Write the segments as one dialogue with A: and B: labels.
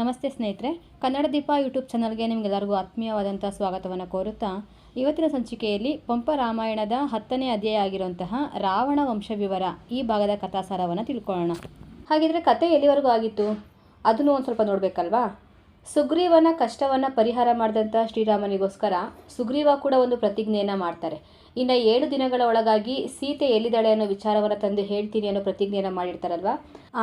A: ನಮಸ್ತೆ ಸ್ನೇಹಿತರೆ, ಕನ್ನಡ ದೀಪ ಯೂಟ್ಯೂಬ್ ಚಾನಲ್ಗೆ ನಿಮಗೆಲ್ಲರಿಗೂ ಆತ್ಮೀಯವಾದಂಥ ಸ್ವಾಗತವನ್ನು ಕೋರುತ್ತಾ, ಇವತ್ತಿನ ಸಂಚಿಕೆಯಲ್ಲಿ ಪಂಪ ರಾಮಾಯಣದ ಹತ್ತನೇ ಅಧ್ಯಾಯ ಆಗಿರುವಂತಹ ರಾವಣ ವಂಶ ವಿವರ ಈ ಭಾಗದ ಕಥಾಸಾರವನ್ನು ತಿಳ್ಕೊಳ್ಳೋಣ. ಹಾಗಿದ್ರೆ ಕತೆ ಎಲ್ಲಿವರೆಗೂ ಆಗಿತ್ತು? ಅದನ್ನು ಒಂದು ಸ್ವಲ್ಪ ನೋಡಬೇಕಲ್ವಾ? ಸುಗ್ರೀವನ ಕಷ್ಟವನ್ನು ಪರಿಹಾರ ಮಾಡಿದಂಥ ಶ್ರೀರಾಮನಿಗೋಸ್ಕರ ಸುಗ್ರೀವ ಕೂಡ ಒಂದು ಪ್ರತಿಜ್ಞೆಯನ್ನು ಮಾಡ್ತಾರೆ. ಇನ್ನು ಏಳು ದಿನಗಳ ಒಳಗಾಗಿ ಸೀತೆ ಎಲ್ಲಿದ್ದಾಳೆ ಅನ್ನೋ ವಿಚಾರವನ್ನು ತಂದು ಹೇಳ್ತೀನಿ ಅನ್ನೋ ಪ್ರತಿಜ್ಞೆಯನ್ನು ಮಾಡಿರ್ತಾರಲ್ವಾ?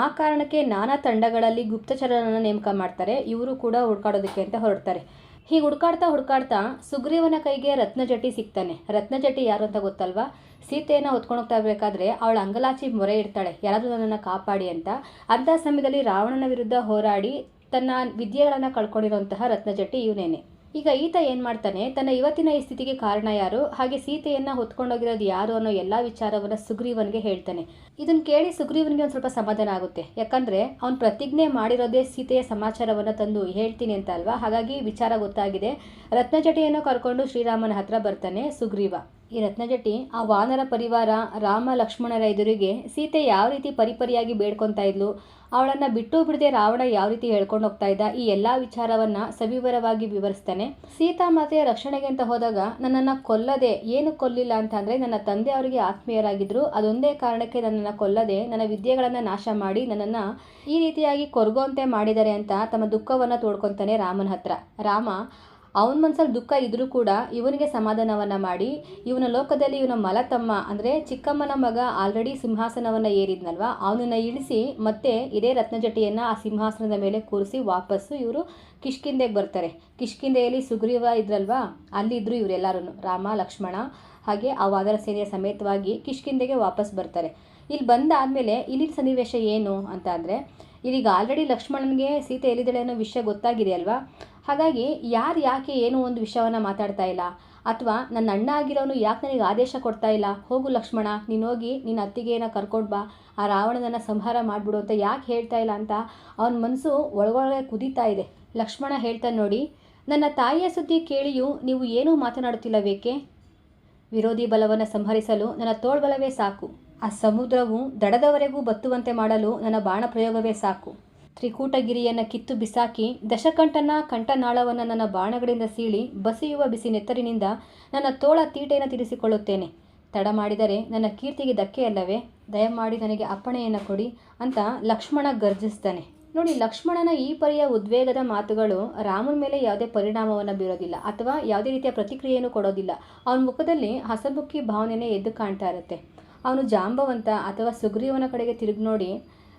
A: ಆ ಕಾರಣಕ್ಕೆ ನಾನಾ ತಂಡಗಳಲ್ಲಿ ಗುಪ್ತಚರರನ್ನು ನೇಮಕ ಮಾಡ್ತಾರೆ, ಇವರು ಕೂಡ ಹುಡ್ಕಾಡೋದಕ್ಕೆ ಅಂತ ಹೊರಡ್ತಾರೆ. ಹೀಗೆ ಹುಡ್ಕಾಡ್ತಾ ಹುಡ್ಕಾಡ್ತಾ ಸುಗ್ರೀವನ ಕೈಗೆ ರತ್ನಜಟಿ ಸಿಗ್ತಾನೆ. ರತ್ನಜಟಿ ಯಾರು ಅಂತ ಗೊತ್ತಲ್ವಾ? ಸೀತೆಯನ್ನು ಹೊತ್ಕೊಂಡು ಹೋಗ್ತಾ ಇರಬೇಕಾದ್ರೆ ಅವಳ ಅಂಗಲಾಚಿ ಮೊರೆ ಇಡ್ತಾಳೆ. ಯಾರಾದರೂ ನನ್ನನ್ನು ಕಾಪಾಡಿ ಅಂತ. ಅಂಥ ಸಮಯದಲ್ಲಿ ರಾವಣನ ವಿರುದ್ಧ ಹೋರಾಡಿ ತನ್ನ ವಿದ್ಯೆಗಳನ್ನು ಕಳ್ಕೊಂಡಿರುವಂತಹ ರತ್ನಜಟ್ಟಿ ಇವನೇನೆ. ಈಗ ಈತ ಏನು ಮಾಡ್ತಾನೆ, ತನ್ನ ಇವತ್ತಿನ ಈ ಸ್ಥಿತಿಗೆ ಕಾರಣ ಯಾರು, ಹಾಗೆ ಸೀತೆಯನ್ನು ಹೊತ್ಕೊಂಡೋಗಿರೋದು ಯಾರು ಅನ್ನೋ ಎಲ್ಲ ವಿಚಾರವನ್ನು ಸುಗ್ರೀವನ್ಗೆ ಹೇಳ್ತಾನೆ. ಇದನ್ನ ಕೇಳಿ ಸುಗ್ರೀವನ್ಗೆ ಒಂದು ಸ್ವಲ್ಪ ಸಮಾಧಾನ ಆಗುತ್ತೆ. ಯಾಕಂದ್ರೆ ಅವನು ಪ್ರತಿಜ್ಞೆ ಮಾಡಿರೋದೇ ಸೀತೆಯ ಸಮಾಚಾರವನ್ನು ತಂದು ಹೇಳ್ತೀನಿ ಅಂತ ಅಲ್ವಾ? ಹಾಗಾಗಿ ವಿಚಾರ ಗೊತ್ತಾಗಿದೆ. ರತ್ನಜಟಿಯನ್ನು ಕರ್ಕೊಂಡು ಶ್ರೀರಾಮನ ಹತ್ರ ಬರ್ತಾನೆ ಸುಗ್ರೀವ. ಈ ರತ್ನಜಟಿ ಆ ವಾನರ ಪರಿವಾರ ರಾಮ ಲಕ್ಷ್ಮಣರ ಎದುರಿಗೆ ಸೀತೆ ಯಾವ ರೀತಿ ಪರಿಪರಿಯಾಗಿ ಬೇಡ್ಕೊತಾ ಇದ್ಲು ಅವಳನ್ನು ಬಿಟ್ಟು ಬಿಡದೆ ರಾವಣ ಯಾವ ರೀತಿ ಹೇಳ್ಕೊಂಡು ಹೋಗ್ತಾ ಇದ್ದ ಈ ಎಲ್ಲ ವಿಚಾರವನ್ನ ಸವಿವರವಾಗಿ ವಿವರಿಸ್ತಾನೆ. ಸೀತಾ ಮಾತೆಯ ರಕ್ಷಣೆಗೆ ಅಂತ ಹೋದಾಗ ನನ್ನನ್ನು ಕೊಲ್ಲದೆ ಏನು ಕೊಲ್ಲಿಲ್ಲ ಅಂತ ಅಂದರೆ ನನ್ನ ತಂದೆ ಅವರಿಗೆ ಆತ್ಮೀಯರಾಗಿದ್ದರು ಅದೊಂದೇ ಕಾರಣಕ್ಕೆ ನನ್ನನ್ನು ಕೊಲ್ಲದೆ ನನ್ನ ವಿದ್ಯೆಗಳನ್ನು ನಾಶ ಮಾಡಿ ನನ್ನನ್ನು ಈ ರೀತಿಯಾಗಿ ಕೊರಗೋಂತೆ ಮಾಡಿದ್ದಾರೆ ಅಂತ ತಮ್ಮ ದುಃಖವನ್ನು ತೋಡ್ಕೊತಾನೆ ರಾಮನ ಹತ್ರ. ರಾಮ ಅವನ ಮನಸ್ಸಲ್ಲಿ ದುಃಖ ಇದ್ರೂ ಕೂಡ ಇವನಿಗೆ ಸಮಾಧಾನವನ್ನು ಮಾಡಿ, ಇವನ ಲೋಕದಲ್ಲಿ ಇವನ ಮಲತಮ್ಮ ಅಂದರೆ ಚಿಕ್ಕಮ್ಮನ ಮಗ ಆಲ್ರೆಡಿ ಸಿಂಹಾಸನವನ್ನು ಏರಿದ್ನಲ್ವ? ಅವನನ್ನು ಇಳಿಸಿ ಮತ್ತೆ ಇದೇ ರತ್ನಜಟಿಯನ್ನು ಆ ಸಿಂಹಾಸನದ ಮೇಲೆ ಕೂರಿಸಿ ವಾಪಸ್ಸು ಇವರು ಕಿಷ್ಕಿಂದೆಗೆ ಬರ್ತಾರೆ. ಕಿಷ್ಕಿಂದೆಯಲ್ಲಿ ಸುಗ್ರೀವ ಇದ್ರಲ್ವಾ? ಅಲ್ಲಿದ್ದರು ಇವರೆಲ್ಲರೂ ರಾಮ, ಲಕ್ಷ್ಮಣ, ಹಾಗೆ ಆ ವಾದರ ಸೇನೆಯ ಸಮೇತವಾಗಿ ಕಿಷ್ಕಿಂದೆಗೆ ವಾಪಸ್ ಬರ್ತಾರೆ. ಇಲ್ಲಿ ಬಂದಾದಮೇಲೆ ಇಲ್ಲಿನ ಸನ್ನಿವೇಶ ಏನು ಅಂತ ಅಂದರೆ ಇಲ್ಲಿಗ ಆಲ್ರೆಡಿ ಲಕ್ಷ್ಮಣನಿಗೆ ಸೀತೆ ಎಲ್ಲಿದ್ದಾಳೆ ಅನ್ನೋ ವಿಷಯ ಗೊತ್ತಾಗಿದೆ ಅಲ್ವಾ? ಹಾಗಾಗಿ ಯಾರು ಯಾಕೆ ಏನು ಒಂದು ವಿಷಯವನ್ನು ಮಾತಾಡ್ತಾ ಇಲ್ಲ? ಅಥವಾ ನನ್ನ ಅಣ್ಣ ಆಗಿರೋನು ಯಾಕೆ ನನಗೆ ಆದೇಶ ಕೊಡ್ತಾ ಇಲ್ಲ? ಹೋಗು ಲಕ್ಷ್ಮಣ, ನೀನು ಹೋಗಿ ನಿನ್ನ ಅತ್ತಿಗೆನ ಕರ್ಕೊಂಡು ಬಾ. ಆ ರಾವಣನನ್ನು ಸಂಹಾರ ಮಾಡಿಬಿಡು ಅಂತ ಯಾಕೆ ಹೇಳ್ತಾ ಇಲ್ಲ ಅಂತ ಅವನ ಮನಸ್ಸು ಒಳಗೊಳಗೆ ಕುದೀತಾ ಇದೆ. ಲಕ್ಷ್ಮಣ ಹೇಳ್ತಾನೆ ನೋಡಿ, ನನ್ನ ತಾಯಿಯ ಸುದ್ದಿ ಕೇಳಿಯೂ ನೀವು ಏನೂ ಮಾತನಾಡುತ್ತಿಲ್ಲ ಬೇಕೆ? ವಿರೋಧಿ ಬಲವನ್ನು ಸಂಹರಿಸಲು ನನ್ನ ತೋಳ್ಬಲವೇ ಸಾಕು. ಆ ಸಮುದ್ರವು ದಡದವರೆಗೂ ಬತ್ತುವಂತೆ ಮಾಡಲು ನನ್ನ ಬಾಣ ಪ್ರಯೋಗವೇ ಸಾಕು. ತ್ರಿಕೂಟಗಿರಿಯನ್ನು ಕಿತ್ತು ಬಿಸಾಕಿ ದಶಕಂಠನ ಕಂಠನಾಳವನ್ನು ನನ್ನ ಬಾಣಗಳಿಂದ ಸೀಳಿ ಬಸಿಯುವ ಬಿಸಿ ನೆತ್ತರಿನಿಂದ ನನ್ನ ತೋಳ ತೀಟೆಯನ್ನು ತಿರಿಸಿಕೊಳ್ಳುತ್ತೇನೆ. ತಡ ಮಾಡಿದರೆ ನನ್ನ ಕೀರ್ತಿಗೆ ಧಕ್ಕೆಯಲ್ಲವೇ ದಯಮಾಡಿ ನನಗೆ ಅಪ್ಪಣೆಯನ್ನು ಕೊಡಿ ಅಂತ ಲಕ್ಷ್ಮಣ ಗರ್ಜಿಸ್ತಾನೆ. ನೋಡಿ, ಲಕ್ಷ್ಮಣನ ಈ ಪರಿಯ ಉದ್ವೇಗದ ಮಾತುಗಳು ರಾಮನ ಮೇಲೆ ಯಾವುದೇ ಪರಿಣಾಮವನ್ನು ಬೀರೋದಿಲ್ಲ ಅಥವಾ ಯಾವುದೇ ರೀತಿಯ ಪ್ರತಿಕ್ರಿಯೆಯನ್ನು ಕೊಡೋದಿಲ್ಲ. ಅವನ ಮುಖದಲ್ಲಿ ಹಸಬುಕ್ಕಿ ಭಾವನೆನೇ ಎದ್ದು ಕಾಣ್ತಾ ಇರುತ್ತೆ. ಅವನು ಜಾಂಬವಂತ ಅಥವಾ ಸುಗ್ರೀವನ ಕಡೆಗೆ ತಿರುಗಿ ನೋಡಿ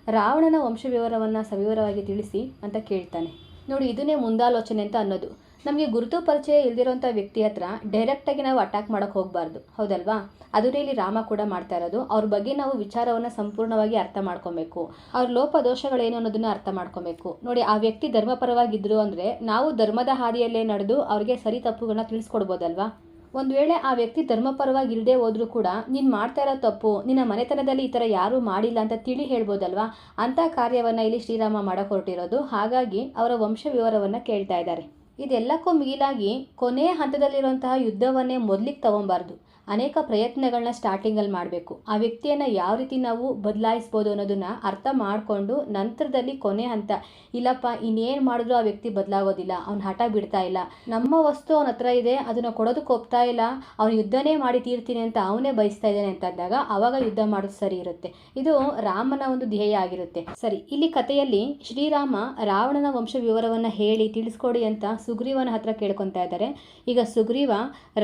A: ರಾವಣನ ವಂಶ ವಿವರವನ್ನು ಸವಿವರವಾಗಿ ತಿಳಿಸಿ ಅಂತ ಕೇಳ್ತಾನೆ. ನೋಡಿ, ಇದನ್ನೇ ಮುಂದಾಲೋಚನೆ ಅಂತ ಅನ್ನೋದು. ನಮಗೆ ಗುರುತು ಪರಿಚಯ ಇಲ್ದಿರೋಂಥ ವ್ಯಕ್ತಿ ಹತ್ರ ಡೈರೆಕ್ಟಾಗಿ ನಾವು ಅಟ್ಯಾಕ್ ಮಾಡೋಕ್ಕೆ ಹೋಗಬಾರ್ದು. ಹೌದಲ್ವಾ? ಅದನ್ನೇ ಇಲ್ಲಿ ರಾಮ ಕೂಡ ಮಾಡ್ತಾ ಇರೋದು. ಅವ್ರ ಬಗ್ಗೆ ನಾವು ವಿಚಾರವನ್ನು ಸಂಪೂರ್ಣವಾಗಿ ಅರ್ಥ ಮಾಡ್ಕೊಬೇಕು. ಅವ್ರ ಲೋಪ ದೋಷಗಳೇನು ಅನ್ನೋದನ್ನ ಅರ್ಥ ಮಾಡ್ಕೊಬೇಕು. ನೋಡಿ, ಆ ವ್ಯಕ್ತಿ ಧರ್ಮಪರವಾಗಿದ್ದರು ಅಂದರೆ ನಾವು ಧರ್ಮದ ಹಾದಿಯಲ್ಲೇ ನಡೆದು ಅವ್ರಿಗೆ ಸರಿ ತಪ್ಪುಗಳನ್ನ ತಿಳಿಸ್ಕೊಡ್ಬೋದಲ್ವಾ? ಒಂದು ವೇಳೆ ಆ ವ್ಯಕ್ತಿ ಧರ್ಮಪರವಾಗಿ ಇಲ್ಲದೆ ಹೋದರೂ ಕೂಡ, ನೀನು ಮಾಡ್ತಾ ಇರೋ ತಪ್ಪು, ನಿನ್ನ ಮನೆತನದಲ್ಲಿ ಈ ಥರ ಯಾರೂ ಮಾಡಿಲ್ಲ ಅಂತ ತಿಳಿ ಹೇಳ್ಬೋದಲ್ವಾ? ಅಂಥ ಕಾರ್ಯವನ್ನು ಇಲ್ಲಿ ಶ್ರೀರಾಮ ಮಾಡಕ್ಕೆ ಹೊರಟಿರೋದು. ಹಾಗಾಗಿ ಅವರ ವಂಶ ವಿವರವನ್ನು ಕೇಳ್ತಾ ಇದ್ದಾರೆ. ಇದೆಲ್ಲಕ್ಕೂ ಮಿಗಿಲಾಗಿ ಕೊನೆಯ ಹಂತದಲ್ಲಿರುವಂತಹ ಯುದ್ಧವನ್ನೇ ಮೊದಲಿಗೆ ತಗೊಬಾರ್ದು. ಅನೇಕ ಪ್ರಯತ್ನಗಳನ್ನ ಸ್ಟಾರ್ಟಿಂಗಲ್ಲಿ ಮಾಡಬೇಕು. ಆ ವ್ಯಕ್ತಿಯನ್ನು ಯಾವ ರೀತಿ ನಾವು ಬದಲಾಯಿಸ್ಬೋದು ಅನ್ನೋದನ್ನ ಅರ್ಥ ಮಾಡಿಕೊಂಡು ನಂತರದಲ್ಲಿ ಕೊನೆ ಹಂತ, ಇಲ್ಲಪ್ಪ, ಇನ್ನೇನು ಮಾಡಿದ್ರು ಆ ವ್ಯಕ್ತಿ ಬದಲಾಗೋದಿಲ್ಲ, ಅವ್ನ ಹಠ ಬಿಡ್ತಾ ಇಲ್ಲ. ನಮ್ಮ ವಸ್ತು ಅವನ ಹತ್ರ ಇದೆ, ಅದನ್ನು ಕೊಡೋದಕ್ಕೆ ಒಪ್ತಾ ಇಲ್ಲ, ಅವನು ಯುದ್ಧನೇ ಮಾಡಿ ತೀರ್ತೀನಿ ಅಂತ ಅವನೇ ಬಯಸ್ತಾ ಇದ್ದಾನೆ ಅಂತ ಅಂದಾಗ ಅವಾಗ ಯುದ್ಧ ಮಾಡೋದು ಸರಿ ಇರುತ್ತೆ. ಇದು ರಾಮನ ಒಂದು ಧ್ಯೇಯ ಆಗಿರುತ್ತೆ. ಸರಿ, ಇಲ್ಲಿ ಕಥೆಯಲ್ಲಿ ಶ್ರೀರಾಮ ರಾವಣನ ವಂಶ ವಿವರವನ್ನು ಹೇಳಿ ತಿಳಿಸ್ಕೊಡಿ ಅಂತ ಸುಗ್ರೀವನ ಹತ್ರ ಕೇಳ್ಕೊತಾ ಇದ್ದಾರೆ. ಈಗ ಸುಗ್ರೀವ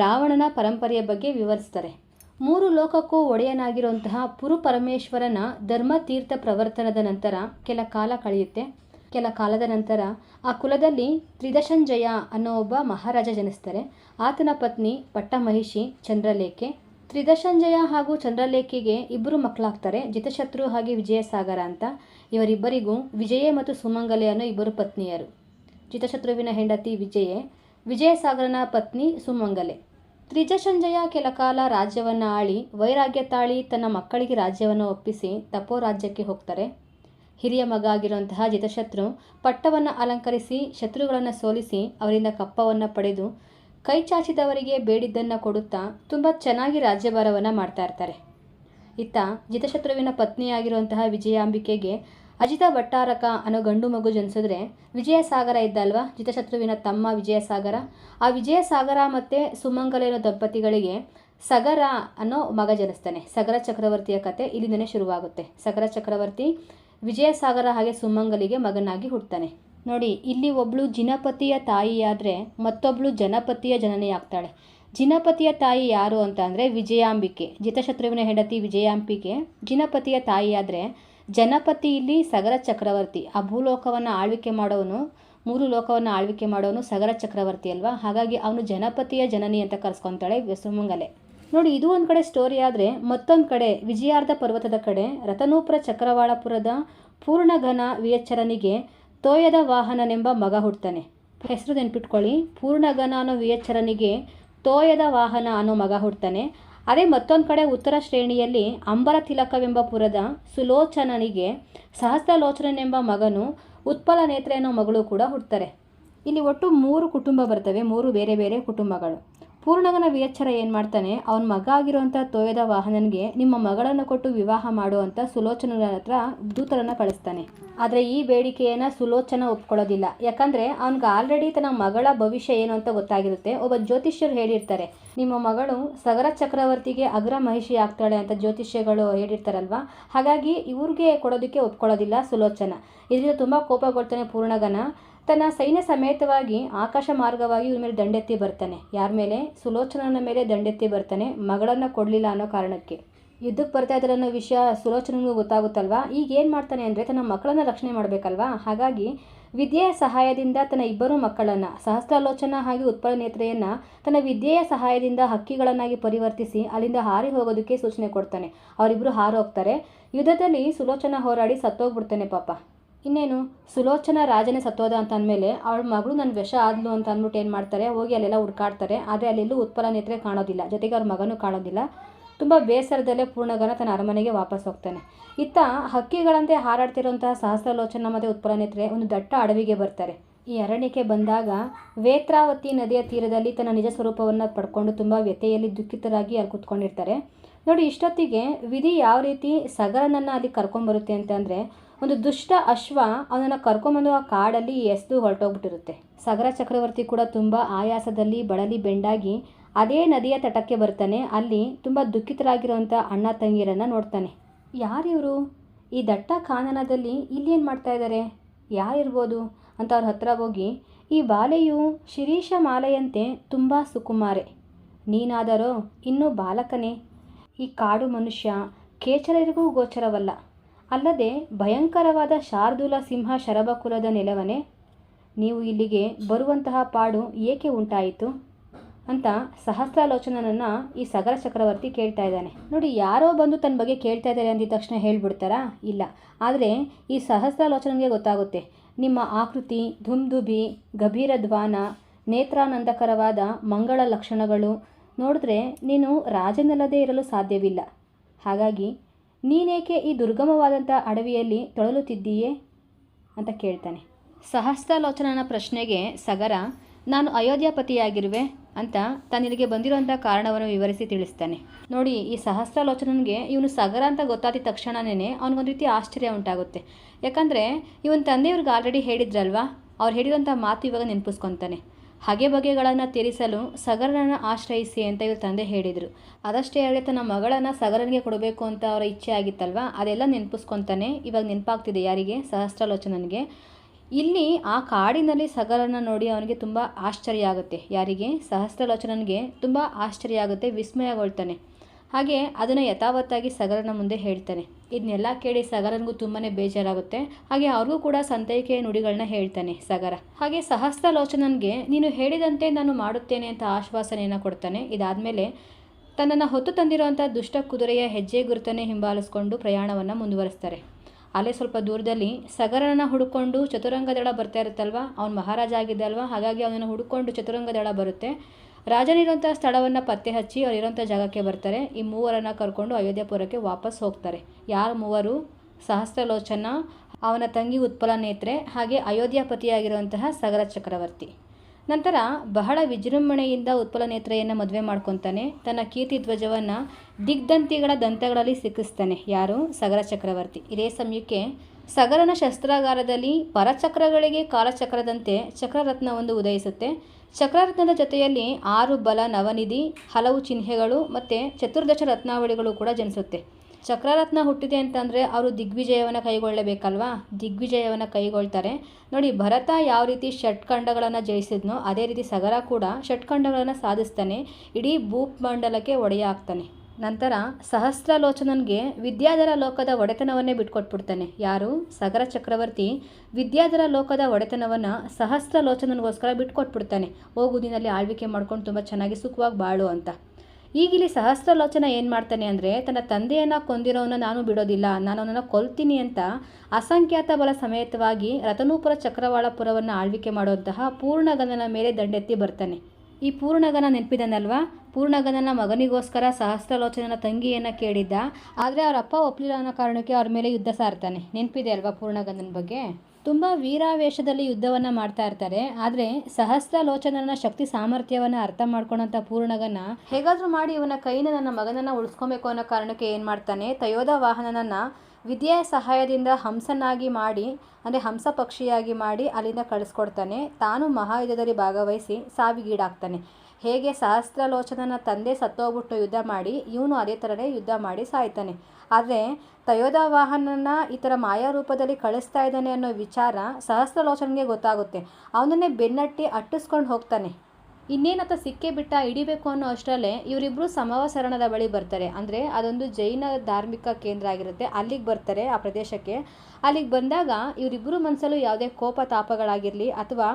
A: ರಾವಣನ ಪರಂಪರೆಯ ಬಗ್ಗೆ ವಿವರಿಸ್ತಾರೆ ಮೂರು ಲೋಕಕ್ಕೂ ಒಡೆಯನಾಗಿರುವಂತಹ ಪುರು ಪರಮೇಶ್ವರನ ಧರ್ಮತೀರ್ಥ ಪ್ರವರ್ತನದ ನಂತರ ಕೆಲ ಕಾಲ ಕಳೆಯುತ್ತೆ. ಕೆಲ ಕಾಲದ ನಂತರ ಆ ಕುಲದಲ್ಲಿ ತ್ರಿದಶಂಜಯ ಅನ್ನೋ ಒಬ್ಬ ಮಹಾರಾಜ ಜನಿಸ್ತಾರೆ. ಆತನ ಪತ್ನಿ ಪಟ್ಟಮಹಿಷಿ ಚಂದ್ರಲೇಖೆ. ತ್ರಿದಶಂಜಯ ಹಾಗೂ ಚಂದ್ರಲೇಖೆಗೆ ಇಬ್ಬರು ಮಕ್ಕಳಾಗ್ತಾರೆ. ಜಿತಶತ್ರು ಹಾಗೆ ವಿಜಯಸಾಗರ ಅಂತ. ಇವರಿಬ್ಬರಿಗೂ ವಿಜಯೇ ಮತ್ತು ಸುಮಂಗಲೆ ಅನ್ನೋ ಇಬ್ಬರು ಪತ್ನಿಯರು. ಜಿತಶತ್ರುವಿನ ಹೆಂಡತಿ ವಿಜಯೆ. ವಿಜಯಸಾಗರನ ಪತ್ನಿ ಸುಮಂಗಲೆ. ತ್ರಿಜಸಂಜಯ ಕೆಲ ಕಾಲ ರಾಜ್ಯವನ್ನು ಆಳಿ, ವೈರಾಗ್ಯ ತಾಳಿ ತನ್ನ ಮಕ್ಕಳಿಗೆ ರಾಜ್ಯವನ್ನು ಒಪ್ಪಿಸಿ ತಪೋ ರಾಜ್ಯಕ್ಕೆ ಹೋಗ್ತಾರೆ. ಹಿರಿಯ ಮಗ ಆಗಿರುವಂತಹ ಜಿತಶತ್ರು ಪಟ್ಟವನ್ನು ಅಲಂಕರಿಸಿ ಶತ್ರುಗಳನ್ನು ಸೋಲಿಸಿ ಅವರಿಂದ ಕಪ್ಪವನ್ನು ಪಡೆದು ಕೈ ಚಾಚಿದವರಿಗೆ ಬೇಡಿದ್ದನ್ನು ಕೊಡುತ್ತಾ ತುಂಬ ಚೆನ್ನಾಗಿ ರಾಜ್ಯಭಾರವನ್ನು ಮಾಡ್ತಾ ಇರ್ತಾರೆ. ಇತ್ತ ಜಿತಶತ್ರುವಿನ ಪತ್ನಿಯಾಗಿರುವಂತಹ ವಿಜಯಾಂಬಿಕೆಗೆ ಅಜಿತ ಭಟ್ಟಾರಕ ಅನ್ನೋ ಗಂಡು ಮಗು ಜನಿಸಿದ್ರೆ ವಿಜಯಸಾಗರ ಇದ್ದಲ್ವಾ ಜಿತಶತ್ರುವಿನ ತಮ್ಮ ವಿಜಯಸಾಗರ. ಆ ವಿಜಯಸಾಗರ ಮತ್ತು ಸುಮಂಗಲ ಅನ್ನೋ ದಂಪತಿಗಳಿಗೆ ಸಗರ ಅನ್ನೋ ಮಗ ಜನಿಸ್ತಾನೆ. ಸಗರ ಚಕ್ರವರ್ತಿಯ ಕತೆ ಇಲ್ಲಿಂದನೇ ಶುರುವಾಗುತ್ತೆ. ಸಗರ ಚಕ್ರವರ್ತಿ ವಿಜಯಸಾಗರ ಹಾಗೆ ಸುಮಂಗಲಿಗೆ ಮಗನಾಗಿ ಹುಟ್ಟುತ್ತಾನೆ ನೋಡಿ, ಇಲ್ಲಿ ಒಬ್ಳು ಜಿನಪತಿಯ ತಾಯಿಯಾದರೆ ಮತ್ತೊಬ್ಳು ಜನಪತಿಯ ಜನನಿ ಆಗ್ತಾಳೆ. ಜಿನಪತಿಯ ತಾಯಿ ಯಾರು ಅಂತ ಅಂದರೆ ವಿಜಯಾಂಬಿಕೆ. ಜಿತಶತ್ರುವಿನ ಹೆಂಡತಿ ವಿಜಯಾಂಬಿಕೆ ಜಿನಪತಿಯ ತಾಯಿಯಾದರೆ ಜನಪತಿ ಇಲ್ಲಿ ಸಗರ ಚಕ್ರವರ್ತಿ, ಆ ಭೂಲೋಕವನ್ನು ಆಳ್ವಿಕೆ ಮಾಡೋನು ಮೂರು ಲೋಕವನ್ನು ಆಳ್ವಿಕೆ ಮಾಡೋನು ಸಗರ ಚಕ್ರವರ್ತಿ ಅಲ್ವಾ? ಹಾಗಾಗಿ ಅವನು ಜನಪತಿಯ ಜನನಿ ಅಂತ ಕರೆಸ್ಕೊತಾಳೆ ಸುಮಂಗಲೆ ನೋಡಿ, ಇದು ಒಂದು ಕಡೆ ಸ್ಟೋರಿ ಆದರೆ ಮತ್ತೊಂದು ಕಡೆ ವಿಜಯಾರ್ಧ ಪರ್ವತದ ಕಡೆ ರತನೂಪುರ ಚಕ್ರವಾಳಪುರದ ಪೂರ್ಣಘನ ವಿಯಚ್ಚರನಿಗೆ ತೋಯದ ವಾಹನನೆಂಬ ಮಗ ಹುಡ್ತಾನೆ ಹೆಸರು ನೆನ್ಪಿಟ್ಕೊಳ್ಳಿ. ಪೂರ್ಣಘನ ಅನ್ನೋ ವಿಯಚ್ಚರನಿಗೆ ತೋಯದ ವಾಹನ ಅನ್ನೋ ಮಗ ಹುಡ್ತಾನೆ ಅದೇ ಮತ್ತೊಂದು ಕಡೆ ಉತ್ತರ ಶ್ರೇಣಿಯಲ್ಲಿ ಅಂಬರ ತಿಲಕವೆಂಬ ಪುರದ ಸುಲೋಚನನಿಗೆ ಸಹಸ್ರಲೋಚನನೆಂಬ ಮಗನು ಉತ್ಪಲ ನೇತ್ರ ಅನ್ನೋ ಮಗಳು ಕೂಡ ಹುಡ್ತಾರೆ. ಇಲ್ಲಿ ಒಟ್ಟು ಮೂರು ಕುಟುಂಬ ಬರ್ತವೆ, ಮೂರು ಬೇರೆ ಬೇರೆ ಕುಟುಂಬಗಳು. ಪೂರ್ಣಗನ ವಿಯಚ್ಚರ ಏನು ಮಾಡ್ತಾನೆ? ಅವನ ಮಗ ಆಗಿರುವಂಥ ತೋಯದ ವಾಹನನಿಗೆ ನಿಮ್ಮ ಮಗಳನ್ನು ಕೊಟ್ಟು ವಿವಾಹ ಮಾಡುವಂಥ ಸುಲೋಚನನ ಹತ್ರ ದೂತರನ್ನು ಕಳಿಸ್ತಾನೆ. ಆದರೆ ಈ ಬೇಡಿಕೆಯನ್ನು ಸುಲೋಚನ ಒಪ್ಕೊಳ್ಳೋದಿಲ್ಲ. ಯಾಕಂದರೆ ಅವನಿಗೆ ಆಲ್ರೆಡಿ ತನ್ನ ಮಗಳ ಭವಿಷ್ಯ ಏನು ಅಂತ ಗೊತ್ತಾಗಿರುತ್ತೆ. ಒಬ್ಬ ಜ್ಯೋತಿಷ್ಯರು ಹೇಳಿರ್ತಾರೆ. ನಿಮ್ಮ ಮಗಳು ಸಗರ ಚಕ್ರವರ್ತಿಗೆ ಅಗ್ರ ಮಹಿಷಿ ಆಗ್ತಾಳೆ ಅಂತ ಜ್ಯೋತಿಷ್ಯಗಳು ಹೇಳಿರ್ತಾರಲ್ವಾ? ಹಾಗಾಗಿ ಇವ್ರಿಗೆ ಕೊಡೋದಕ್ಕೆ ಒಪ್ಕೊಳ್ಳೋದಿಲ್ಲ ಸುಲೋಚನ. ಇದರಿಂದ ತುಂಬ ಕೋಪಗೊಳ್ತಾನೆ ಪೂರ್ಣಗನ. ತನ್ನ ಸೈನ್ಯ ಸಮೇತವಾಗಿ ಆಕಾಶ ಮಾರ್ಗವಾಗಿ ಇವ್ರ ಮೇಲೆ ದಂಡೆತ್ತಿ ಬರ್ತಾನೆ. ಯಾರ ಮೇಲೆ? ಸುಲೋಚನನ ಮೇಲೆ ದಂಡೆತ್ತಿ ಬರ್ತಾನೆ. ಮಗಳನ್ನು ಕೊಡಲಿಲ್ಲ ಅನ್ನೋ ಕಾರಣಕ್ಕೆ. ಯುದ್ಧಕ್ಕೆ ಬರ್ತಾ ಇದ್ದಾರೆ ಅನ್ನೋ ವಿಷಯ ಸುಲೋಚನಗೂ ಗೊತ್ತಾಗುತ್ತಲ್ವಾ? ಈಗ ಏನು ಮಾಡ್ತಾನೆ ಅಂದರೆ ತನ್ನ ಮಕ್ಕಳನ್ನ ರಕ್ಷಣೆ ಮಾಡಬೇಕಲ್ವಾ? ಹಾಗಾಗಿ ವಿದ್ಯೆಯ ಸಹಾಯದಿಂದ ತನ್ನ ಇಬ್ಬರು ಮಕ್ಕಳನ್ನು, ಸಹಸ್ರಾಲೋಚನ ಹಾಗೆ ಉತ್ಪಲ ನೇತ್ರೆಯನ್ನು ತನ್ನ ವಿದ್ಯೆಯ ಸಹಾಯದಿಂದ ಹಕ್ಕಿಗಳನ್ನಾಗಿ ಪರಿವರ್ತಿಸಿ ಅಲ್ಲಿಂದ ಹಾರಿ ಹೋಗೋದಕ್ಕೆ ಸೂಚನೆ ಕೊಡ್ತಾನೆ. ಅವರಿಬ್ಬರು ಹಾರಿ ಹೋಗ್ತಾರೆ ಯುದ್ಧದಲ್ಲಿ ಸುಲೋಚನ ಹೋರಾಡಿ ಸತ್ತೋಗ್ಬಿಡ್ತಾನೆ ಪಾಪ. ಇನ್ನೇನು, ಸುಲೋಚನ ರಾಜನೇ ಸತ್ತೋದ ಅಂತ ಅಂದಮೇಲೆ ಅವಳ ಮಗಳು ನನ್ನ ವಿಷ ಆದ್ಲು ಅಂತ ಅಂದ್ಬಿಟ್ಟು ಏನು ಮಾಡ್ತಾರೆ, ಹೋಗಿ ಅಲ್ಲೆಲ್ಲ ಹುಡ್ಕಾಡ್ತಾರೆ. ಆದರೆ ಅಲ್ಲೆಲ್ಲೂ ಉತ್ಪಲ ನೇತ್ರೆ ಕಾಣೋದಿಲ್ಲ. ಜೊತೆಗೆ ಅವ್ರ ಮಗನೂ ಕಾಣೋದಿಲ್ಲ. ತುಂಬ ಬೇಸರದಲ್ಲೇ ಪೂರ್ಣಗನ ತನ್ನ ಅರಮನೆಗೆ ವಾಪಸ್ ಹೋಗ್ತಾನೆ. ಇತ್ತ ಹಕ್ಕಿಗಳಂತೆ ಹಾರಾಡ್ತಿರುವಂತಹ ಸಹಸ್ರಲೋಚನ ಮತ್ತು ಉತ್ಪಲ ನೇತ್ರೆ ಒಂದು ದಟ್ಟ ಅಡವಿಗೆ ಬರ್ತಾರೆ. ಈ ಅರಣ್ಯಕ್ಕೆ ಬಂದಾಗ ವೇತ್ರಾವತಿ ನದಿಯ ತೀರದಲ್ಲಿ ತನ್ನ ನಿಜ ಸ್ವರೂಪವನ್ನು ಪಡ್ಕೊಂಡು ತುಂಬ ವ್ಯಥೆಯಲ್ಲಿ ದುಃಖಿತರಾಗಿ ಅಲ್ಲಿ ಕುತ್ಕೊಂಡಿರ್ತಾರೆ. ನೋಡಿ, ಇಷ್ಟೊತ್ತಿಗೆ ವಿಧಿ ಯಾವ ರೀತಿ ಸಗರನನ್ನು ಅಲ್ಲಿ ಕರ್ಕೊಂಬರುತ್ತೆ ಅಂತ ಅಂದರೆ ಒಂದು ದುಷ್ಟ ಅಶ್ವ ಅವನನ್ನು ಕರ್ಕೊಂಬಂದು ಆ ಕಾಡಲ್ಲಿ ಎಸ್ದು ಹೊರಟೋಗ್ಬಿಟ್ಟಿರುತ್ತೆ. ಸಗರ ಚಕ್ರವರ್ತಿ ಕೂಡ ತುಂಬ ಆಯಾಸದಲ್ಲಿ ಬಳಲಿ ಬೆಂಡಾಗಿ ಅದೇ ನದಿಯ ತಟಕ್ಕೆ ಬರ್ತಾನೆ. ಅಲ್ಲಿ ತುಂಬ ದುಃಖಿತರಾಗಿರುವಂಥ ಅಣ್ಣ ತಂಗಿಯರನ್ನು ನೋಡ್ತಾನೆ. ಯಾರಿವರು ಈ ದಟ್ಟ ಕಾನನದಲ್ಲಿ ಇಲ್ಲೇನು ಮಾಡ್ತಾ ಇದ್ದಾರೆ ಯಾರಿರ್ಬೋದು ಅಂತ ಅವ್ರ ಹತ್ರ ಹೋಗಿ, ಈ ಬಾಲೆಯು ಶಿರೀಷ ಮಾಲೆಯಂತೆ ತುಂಬ ಸುಕುಮಾರೆ. ನೀನಾದರೋ ಇನ್ನೂ ಬಾಲಕನೇ. ಈ ಕಾಡು ಮನುಷ್ಯ ಕೇಚರರಿಗೂ ಗೋಚರವಲ್ಲ. ಅಲ್ಲದೆ ಭಯಂಕರವಾದ ಶಾರ್ದೂಲ ಸಿಂಹ ಶರಭಕುಲದ ನೆಲವನೆ, ನೀವು ಇಲ್ಲಿಗೆ ಬರುವಂತಹ ಪಾಡು ಏಕೆ ಉಂಟಾಯಿತು? ಅಂತ ಸಹಸ್ರಾಲೋಚನನನ್ನು ಈ ಸಗರ ಚಕ್ರವರ್ತಿ ಕೇಳ್ತಾ ಇದ್ದಾನೆ. ನೋಡಿ, ಯಾರೋ ಬಂದು ತನ್ನ ಬಗ್ಗೆ ಕೇಳ್ತಾ ಇದ್ದಾರೆ ಅಂದಿದ ತಕ್ಷಣ ಹೇಳ್ಬಿಡ್ತಾರಾ? ಇಲ್ಲ. ಆದರೆ ಈ ಸಹಸ್ರಾಲೋಚನೆಗೆ ಗೊತ್ತಾಗುತ್ತೆ. ನಿಮ್ಮ ಆಕೃತಿ ಧುಮ್ಧುಬಿ ಗಭೀರ ಧ್ವಾನ, ನೇತ್ರಾನಂದಕರವಾದ ಮಂಗಳ ಲಕ್ಷಣಗಳು ನೋಡಿದ್ರೆ ನೀನು ರಾಜನಲ್ಲದೇ ಇರಲು ಸಾಧ್ಯವಿಲ್ಲ. ಹಾಗಾಗಿ ನೀನೇಕೆ ಈ ದುರ್ಗಮವಾದಂಥ ಅಡವಿಯಲ್ಲಿ ತೊಳಲುತ್ತಿದ್ದೀಯೇ? ಅಂತ ಕೇಳ್ತಾನೆ. ಸಹಸ್ರಾಲೋಚನನ ಪ್ರಶ್ನೆಗೆ ಸಗರ, ನಾನು ಅಯೋಧ್ಯಾಪತಿಯಾಗಿರುವೆ ಅಂತ ತನ್ನಿಗೆ ಬಂದಿರುವಂಥ ಕಾರಣವನ್ನು ವಿವರಿಸಿ ತಿಳಿಸ್ತಾನೆ. ನೋಡಿ, ಈ ಸಹಸ್ರಾಲೋಚನನಿಗೆ ಇವನು ಸಗರ ಅಂತ ಗೊತ್ತಾದ ತಕ್ಷಣನೇ ಅವನಿಗೊಂದು ರೀತಿ ಆಶ್ಚರ್ಯ ಉಂಟಾಗುತ್ತೆ. ಯಾಕಂದರೆ, ಇವನ ತಂದೆಯವ್ರಿಗೆ ಆಲ್ರೆಡಿ ಹೇಳಿದ್ರಲ್ವಾ? ಅವ್ರು ಹೇಳಿರೋಂಥ ಮಾತು ಇವಾಗ ನೆನಪಿಸ್ಕೊತಾನೆ. ಹಗೆ ಬಗೆಗಳನ್ನು ತೀರಿಸಲು ಸಗರನನ್ನು ಆಶ್ರಯಿಸಿ ಅಂತ ಇವ್ರ ತಂದೆ ಹೇಳಿದರು. ಅದಷ್ಟೇ ಹೇಳಿ ತನ್ನ ಮಗಳನ್ನು ಸಗರನಿಗೆ ಕೊಡಬೇಕು ಅಂತ ಅವರ ಇಚ್ಛೆ ಆಗಿತ್ತಲ್ವ? ಅದೆಲ್ಲ ನೆನಪಿಸ್ಕೊತಾನೆ. ಇವಾಗ ನೆನಪಾಗ್ತಿದೆ ಯಾರಿಗೆ? ಸಹಸ್ರಾಲೋಚನನಿಗೆ. ಇಲ್ಲಿ ಆ ಕಾಡಿನಲ್ಲಿ ಸಗರನ ನೋಡಿ ಅವನಿಗೆ ತುಂಬ ಆಶ್ಚರ್ಯ ಆಗುತ್ತೆ. ಯಾರಿಗೆ? ಸಹಸ್ರಲೋಚನನಿಗೆ ತುಂಬ ಆಶ್ಚರ್ಯ ಆಗುತ್ತೆ, ವಿಸ್ಮಯಗೊಳ್ತಾನೆ. ಹಾಗೆ ಅದನ್ನು ಯಥಾವತ್ತಾಗಿ ಸಗರನ ಮುಂದೆ ಹೇಳ್ತಾನೆ. ಇದನ್ನೆಲ್ಲ ಕೇಳಿ ಸಗರನಿಗೂ ತುಂಬಾ ಬೇಜಾರಾಗುತ್ತೆ. ಹಾಗೆ ಅವ್ರಿಗೂ ಕೂಡ ಸಂತೈಕೆಯ ನುಡಿಗಳನ್ನ ಹೇಳ್ತಾನೆ ಸಗರ. ಹಾಗೆ ಸಹಸ್ರಲೋಚನನಿಗೆ ನೀನು ಹೇಳಿದಂತೆ ನಾನು ಮಾಡುತ್ತೇನೆ ಅಂತ ಆಶ್ವಾಸನೆಯನ್ನು ಕೊಡ್ತಾನೆ. ಇದಾದಮೇಲೆ ತನ್ನನ್ನು ಹೊತ್ತು ತಂದಿರುವಂಥ ದುಷ್ಟ ಕುದುರೆಯ ಹೆಜ್ಜೆ ಗುರುತನ್ನೇ ಹಿಂಬಾಲಿಸ್ಕೊಂಡು ಪ್ರಯಾಣವನ್ನು ಮುಂದುವರಿಸ್ತಾರೆ. ಅಲ್ಲೇ ಸ್ವಲ್ಪ ದೂರದಲ್ಲಿ ಸಗರನ ಹುಡುಕೊಂಡು ಚತುರಂಗದಳ ಬರ್ತಾ ಇರುತ್ತಲ್ವ? ಅವ್ನು ಮಹಾರಾಜ ಆಗಿದ್ದಲ್ವ ಹಾಗಾಗಿ ಅವನನ್ನು ಹುಡುಕೊಂಡು ಚತುರಂಗದಳ ಬರುತ್ತೆ. ರಾಜನಿರೋಂಥ ಸ್ಥಳವನ್ನು ಪತ್ತೆ ಹಚ್ಚಿ ಅವರಿರುವಂಥ ಜಾಗಕ್ಕೆ ಬರ್ತಾರೆ. ಈ ಮೂವರನ್ನು ಕರ್ಕೊಂಡು ಅಯೋಧ್ಯಪುರಕ್ಕೆ ವಾಪಸ್ ಹೋಗ್ತಾರೆ. ಯಾರು ಮೂವರು? ಸಹಸ್ರಲೋಚನ, ಅವನ ತಂಗಿ ಉತ್ಪಲ ನೇತ್ರೆ, ಹಾಗೆ ಅಯೋಧ್ಯಾಪತಿಯಾಗಿರುವಂತಹ ಸಗರ ಚಕ್ರವರ್ತಿ. ನಂತರ ಬಹಳ ವಿಜೃಂಭಣೆಯಿಂದ ಉತ್ಪಲ ನೇತ್ರೆಯನ್ನು ಮದುವೆ ಮಾಡ್ಕೊತಾನೆ. ತನ್ನ ಕೀರ್ತಿ ಧ್ವಜವನ್ನು ದಿಗ್ದಂತಿಗಳ ದಂತಗಳಲ್ಲಿ ಸಿಕ್ಕಿಸ್ತಾನೆ. ಯಾರು? ಸಗರ ಚಕ್ರವರ್ತಿ. ಇದೇ ಸಮಯಕ್ಕೆ ಸಗರನ ಶಸ್ತ್ರಾಗಾರದಲ್ಲಿ ಪರಚಕ್ರಗಳಿಗೆ ಕಾಲಚಕ್ರದಂತೆ ಚಕ್ರರತ್ನವೊಂದು ಉದಯಿಸುತ್ತೆ. ಚಕ್ರರತ್ನದ ಜೊತೆಯಲ್ಲಿ ಆರು ಬಲ ನವನಿಧಿ, ಹಲವು ಚಿಹ್ನೆಗಳು ಮತ್ತು ಚತುರ್ದಶ ರತ್ನಾವಳಿಗಳು ಕೂಡ ಜನಿಸುತ್ತೆ. ಚಕ್ರರತ್ನ ಹುಟ್ಟಿದೆ ಅಂತಂದರೆ ಅವರು ದಿಗ್ವಿಜಯವನ್ನು ಕೈಗೊಳ್ಳಬೇಕಲ್ವಾ? ದಿಗ್ವಿಜಯವನ್ನು ಕೈಗೊಳ್ತಾರೆ. ನೋಡಿ, ಭರತ ಯಾವ ರೀತಿ ಷಟ್ಖಂಡಗಳನ್ನು ಜಯಿಸಿದ್ನೋ, ಅದೇ ರೀತಿ ಸಗರ ಕೂಡ ಷಟ್ಖಂಡಗಳನ್ನು ಸಾಧಿಸ್ತಾನೆ. ಇಡೀ ಭೂಮಂಡಲಕ್ಕೆ ಒಡೆಯ ಆಗ್ತಾನೆ. ನಂತರ ಸಹಸ್ರಲೋಚನನಿಗೆ ವಿದ್ಯಾಧರ ಲೋಕದ ಒಡೆತನವನ್ನೇ ಬಿಟ್ಕೊಟ್ಬಿಡ್ತಾನೆ. ಯಾರು? ಸಗರ ಚಕ್ರವರ್ತಿ. ವಿದ್ಯಾಧರ ಲೋಕದ ಒಡೆತನವನ್ನು ಸಹಸ್ರಲೋಚನನಿಗೋಸ್ಕರ ಬಿಟ್ಕೊಟ್ಬಿಡ್ತಾನೆ. ಹೋಗುದಿನಲ್ಲಿ ಆಳ್ವಿಕೆ ಮಾಡ್ಕೊಂಡು ತುಂಬ ಚೆನ್ನಾಗಿ ಸುಖವಾಗಿ ಬಾಳು ಅಂತ. ಈಗಿಲ್ಲಿ ಸಹಸ್ರಲೋಚನ ಏನು ಮಾಡ್ತಾನೆ ಅಂದರೆ, ತನ್ನ ತಂದೆಯನ್ನು ಕೊಂದಿರೋವನ್ನ ನಾನು ಬಿಡೋದಿಲ್ಲ, ನಾನು ಅವನನ್ನು ಕೊಲ್ತೀನಿ ಅಂತ ಅಸಂಖ್ಯಾತ ಬಲ ಸಮೇತವಾಗಿ ರತನೂಪುರ ಚಕ್ರವಾಳಪುರವನ್ನು ಆಳ್ವಿಕೆ ಮಾಡುವಂತಹ ಪೂರ್ಣಗಂಧನ ಮೇಲೆ ದಂಡೆತ್ತಿ ಬರ್ತಾನೆ. ಈ ಪೂರ್ಣಗನ ನೆನಪಿದನಲ್ವಾ? ಪೂರ್ಣಗನನ ಮಗನಿಗೋಸ್ಕರ ಸಹಸ್ರಲೋಚನನ ತಂಗಿಯನ್ನು ಕೇಳಿದ್ದ. ಆದರೆ ಅವರ ಅಪ್ಪ ಒಪ್ಪಲಿಲ್ಲ ಅನ್ನೋ ಕಾರಣಕ್ಕೆ ಅವ್ರ ಮೇಲೆ ಯುದ್ಧ ಸಾರ್ತಾನೆ. ನೆನಪಿದೆ ಅಲ್ವಾ ಪೂರ್ಣಗನನ ಬಗ್ಗೆ? ತುಂಬ ವೀರಾವೇಶದಲ್ಲಿ ಯುದ್ಧವನ್ನು ಮಾಡ್ತಾ ಇರ್ತಾರೆ. ಆದರೆ ಸಹಸ್ರಲೋಚನನ ಶಕ್ತಿ ಸಾಮರ್ಥ್ಯವನ್ನು ಅರ್ಥ ಮಾಡ್ಕೊಂಡಂಥ ಪೂರ್ಣಗನ ಹೇಗಾದರೂ ಮಾಡಿ ಇವನ ಕೈನ ನನ್ನ ಮಗನನ್ನು ಉಳಿಸ್ಕೊಬೇಕು ಅನ್ನೋ ಕಾರಣಕ್ಕೆ ಏನು ಮಾಡ್ತಾನೆ? ತಯೋಧ ವಾಹನನನ್ನು ವಿದ್ಯೆಯ ಸಹಾಯದಿಂದ ಹಂಸನಾಗಿ ಮಾಡಿ, ಅಂದರೆ ಹಂಸ ಪಕ್ಷಿಯಾಗಿ ಮಾಡಿ ಅಲ್ಲಿಂದ ಕಳಿಸ್ಕೊಡ್ತಾನೆ. ತಾನು ಮಹಾಯುದ್ಧದಲ್ಲಿ ಭಾಗವಹಿಸಿ ಸಾವಿಗೀಡಾಗ್ತಾನೆ. ಹೇಗೆ ಸಹಸ್ರಲೋಚನನ ತಂದೆ ಸತ್ತೋಗ್ಬಿಟ್ಟು ಯುದ್ಧ ಮಾಡಿ, ಇವನು ಅದೇ ಥರನೇ ಯುದ್ಧ ಮಾಡಿ ಸಾಯ್ತಾನೆ. ಆದರೆ ತಯೋಧ ವಾಹನನ ಈ ಥರ ಮಾಯಾ ರೂಪದಲ್ಲಿ ಕಳಿಸ್ತಾ ಇದ್ದಾನೆ ಅನ್ನೋ ವಿಚಾರ ಸಹಸ್ರಲೋಚನಿಗೆ ಗೊತ್ತಾಗುತ್ತೆ. ಅವನನ್ನೇ ಬೆನ್ನಟ್ಟಿ ಅಟ್ಟಿಸ್ಕೊಂಡು ಹೋಗ್ತಾನೆ. ಇನ್ನೇನತ್ತ ಸಿಕ್ಕೇ ಬಿಟ್ಟ ಹಿಡಿಬೇಕು ಅನ್ನೋ ಅಷ್ಟರಲ್ಲೇ ಇವರಿಬ್ಬರು ಸಮವಸರಣದ ಬಳಿ ಬರ್ತಾರೆ. ಅಂದರೆ ಅದೊಂದು ಜೈನ ಧಾರ್ಮಿಕ ಕೇಂದ್ರ ಆಗಿರುತ್ತೆ. ಅಲ್ಲಿಗೆ ಬರ್ತಾರೆ ಆ ಪ್ರದೇಶಕ್ಕೆ. ಅಲ್ಲಿಗೆ ಬಂದಾಗ ಇವರಿಬ್ಬರು ಮನಸ್ಸಲ್ಲೂ ಯಾವುದೇ ಕೋಪ ತಾಪಗಳಾಗಿರಲಿ ಅಥವಾ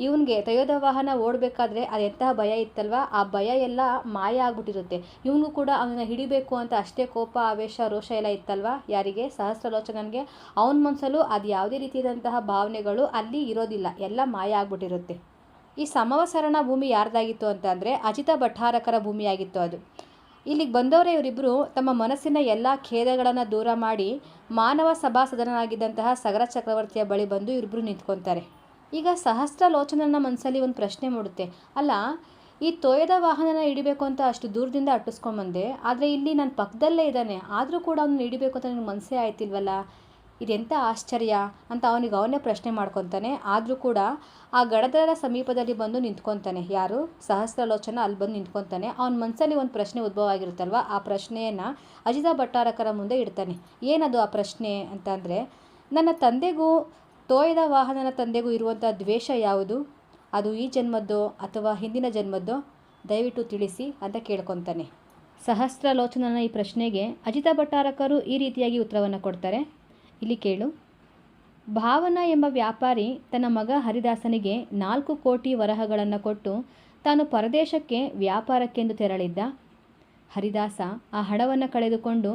A: ಇವನಿಗೆ ತಯೋಧ ವಾಹನ ಓಡಬೇಕಾದ್ರೆ ಅದೆಂತಹ ಭಯ ಇತ್ತಲ್ವ? ಆ ಭಯ ಎಲ್ಲ ಮಾಯ ಆಗ್ಬಿಟ್ಟಿರುತ್ತೆ. ಇವನು ಕೂಡ ಅವನ ಹಿಡಿಬೇಕು ಅಂತ ಅಷ್ಟೇ ಕೋಪ, ಆವೇಶ, ರೋಷ ಎಲ್ಲ ಇತ್ತಲ್ವ? ಯಾರಿಗೆ? ಸಹಸ್ರಲೋಚನನಿಗೆ ಅವನ ಮನಸ್ಸಲ್ಲೂ ಅದು ಯಾವುದೇ ರೀತಿಯಾದಂತಹ ಭಾವನೆಗಳು ಅಲ್ಲಿ ಇರೋದಿಲ್ಲ. ಎಲ್ಲ ಮಾಯ ಆಗ್ಬಿಟ್ಟಿರುತ್ತೆ. ಈ ಸಮವಸರಣ ಭೂಮಿ ಯಾರ್ದಾಗಿತ್ತು ಅಂತ ಅಂದರೆ ಅಜಿತ ಭಟ್ಟಾರಕರ ಭೂಮಿಯಾಗಿತ್ತು ಅದು. ಇಲ್ಲಿಗೆ ಬಂದವರೇ ಇವರಿಬ್ಬರು ತಮ್ಮ ಮನಸ್ಸಿನ ಎಲ್ಲ ಖೇದಗಳನ್ನು ದೂರ ಮಾಡಿ ಮಾನವ ಸಭಾಸದನಾಗಿದ್ದಂತಹ ಸಗರ ಚಕ್ರವರ್ತಿಯ ಬಳಿ ಬಂದು ಇವರಿಬ್ಬರು ನಿಂತ್ಕೊತಾರೆ. ಈಗ ಸಹಸ್ರಲೋಚನನ ಮನಸ್ಸಲ್ಲಿ ಒಂದು ಪ್ರಶ್ನೆ ಮೂಡುತ್ತೆ. ಅಲ್ಲ, ಈ ತೋಯದ ವಾಹನನ ಹಿಡಿಬೇಕು ಅಂತ ಅಷ್ಟು ದೂರದಿಂದ ಅಟ್ಟಿಸ್ಕೊಂಬಂದೆ ಆದರೆ ಇಲ್ಲಿ ನನ್ನ ಪಕ್ಕದಲ್ಲೇ ಇದ್ದಾನೆ, ಆದರೂ ಕೂಡ ಅವ್ನು ಹಿಡಿಬೇಕು ಅಂತ ನನಗೆ ಮನಸ್ಸೇ ಆಯ್ತಿಲ್ವಲ್ಲ? ಇದೆಂಥ ಆಶ್ಚರ್ಯ ಅಂತ ಅವನಿಗೆ ಅವನೇ ಪ್ರಶ್ನೆ ಮಾಡ್ಕೊತಾನೆ. ಆದರೂ ಕೂಡ ಆ ಗಡದರ ಸಮೀಪದಲ್ಲಿ ಬಂದು ನಿಂತ್ಕೊತಾನೆ. ಯಾರು? ಸಹಸ್ರಲೋಚನ ಅಲ್ಲಿ ಬಂದು ನಿಂತ್ಕೊತಾನೆ. ಅವನ ಮನಸ್ಸಲ್ಲಿ ಒಂದು ಪ್ರಶ್ನೆ ಉದ್ಭವ ಆಗಿರುತ್ತಲ್ವ? ಆ ಪ್ರಶ್ನೆಯನ್ನು ಅಜಿತ ಭಟ್ಟಾರಕರ ಮುಂದೆ ಇಡ್ತಾನೆ. ಏನದು ಆ ಪ್ರಶ್ನೆ ಅಂತಂದರೆ ನನ್ನ ತಂದೆಗೂ ತೋಯದ ವಾಹನನ ತಂದೆಗೂ ಇರುವಂಥ ದ್ವೇಷ ಯಾವುದು? ಅದು ಈ ಜನ್ಮದ್ದೋ ಅಥವಾ ಹಿಂದಿನ ಜನ್ಮದ್ದೋ? ದಯವಿಟ್ಟು ತಿಳಿಸಿ ಅಂತ ಕೇಳ್ಕೊತಾನೆ. ಸಹಸ್ರಲೋಚನನ ಈ ಪ್ರಶ್ನೆಗೆ ಅಜಿತ ಭಟ್ಟಾರಕರು ಈ ರೀತಿಯಾಗಿ ಉತ್ತರವನ್ನು ಕೊಡ್ತಾರೆ. ಇಲ್ಲಿ ಕೇಳು. ಭಾವನ ಎಂಬ ವ್ಯಾಪಾರಿ ತನ್ನ ಮಗ ಹರಿದಾಸನಿಗೆ ನಾಲ್ಕು ಕೋಟಿ ವರಹಗಳನ್ನು ಕೊಟ್ಟು ತಾನು ಪರದೇಶಕ್ಕೆ ವ್ಯಾಪಾರಕ್ಕೆಂದು ತೆರಳಿದ್ದ. ಹರಿದಾಸ ಆ ಹಣವನ್ನು ಕಳೆದುಕೊಂಡು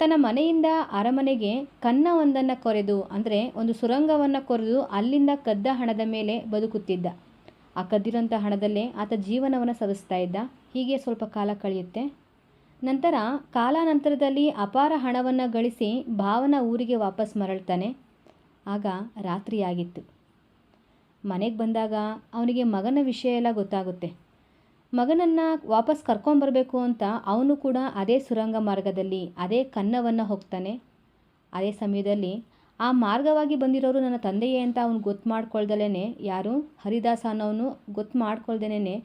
A: ತನ್ನ ಮನೆಯಿಂದ ಅರಮನೆಗೆ ಕನ್ನವೊಂದನ್ನು ಕೊರೆದು, ಅಂದರೆ ಒಂದು ಸುರಂಗವನ್ನು ಕೊರೆದು ಅಲ್ಲಿಂದ ಕದ್ದ ಹಣದ ಮೇಲೆ ಬದುಕುತ್ತಿದ್ದ. ಆ ಕದ್ದಿರೋಂಥ ಹಣದಲ್ಲೇ ಆತ ಜೀವನವನ್ನು ಸವಿಸ್ತಾ ಇದ್ದ. ಹೀಗೆ ಸ್ವಲ್ಪ ಕಾಲ ಕಳೆಯುತ್ತೆ. ನಂತರ ಕಾಲಾನಂತರದಲ್ಲಿ ಅಪಾರ ಹಣವನ್ನು ಗಳಿಸಿ ಭಾವನ ಊರಿಗೆ ವಾಪಸ್ ಮರಳ್ತಾನೆ. ಆಗ ರಾತ್ರಿಯಾಗಿತ್ತು. ಮನೆಗೆ ಬಂದಾಗ ಅವನಿಗೆ ಮಗನ ವಿಷಯ ಎಲ್ಲ ಗೊತ್ತಾಗುತ್ತೆ. ಮಗನನ್ನು ವಾಪಸ್ ಕರ್ಕೊಂಬರಬೇಕು ಅಂತ ಅವನು ಕೂಡ ಅದೇ ಸುರಂಗ ಮಾರ್ಗದಲ್ಲಿ ಅದೇ ಕನ್ನವನ್ನು ಹೋಗ್ತಾನೆ. ಅದೇ ಸಮಯದಲ್ಲಿ ಆ ಮಾರ್ಗವಾಗಿ ಬಂದಿರೋರು ನನ್ನ ತಂದೆಯೇ ಅಂತ ಅವನು ಗೊತ್ತು ಮಾಡ್ಕೊಳ್ದಲೇ ಯಾರು? ಹರಿದಾಸ ಅನ್ನೋನು ಗೊತ್ತು ಮಾಡ್ಕೊಳ್ದೇನೆ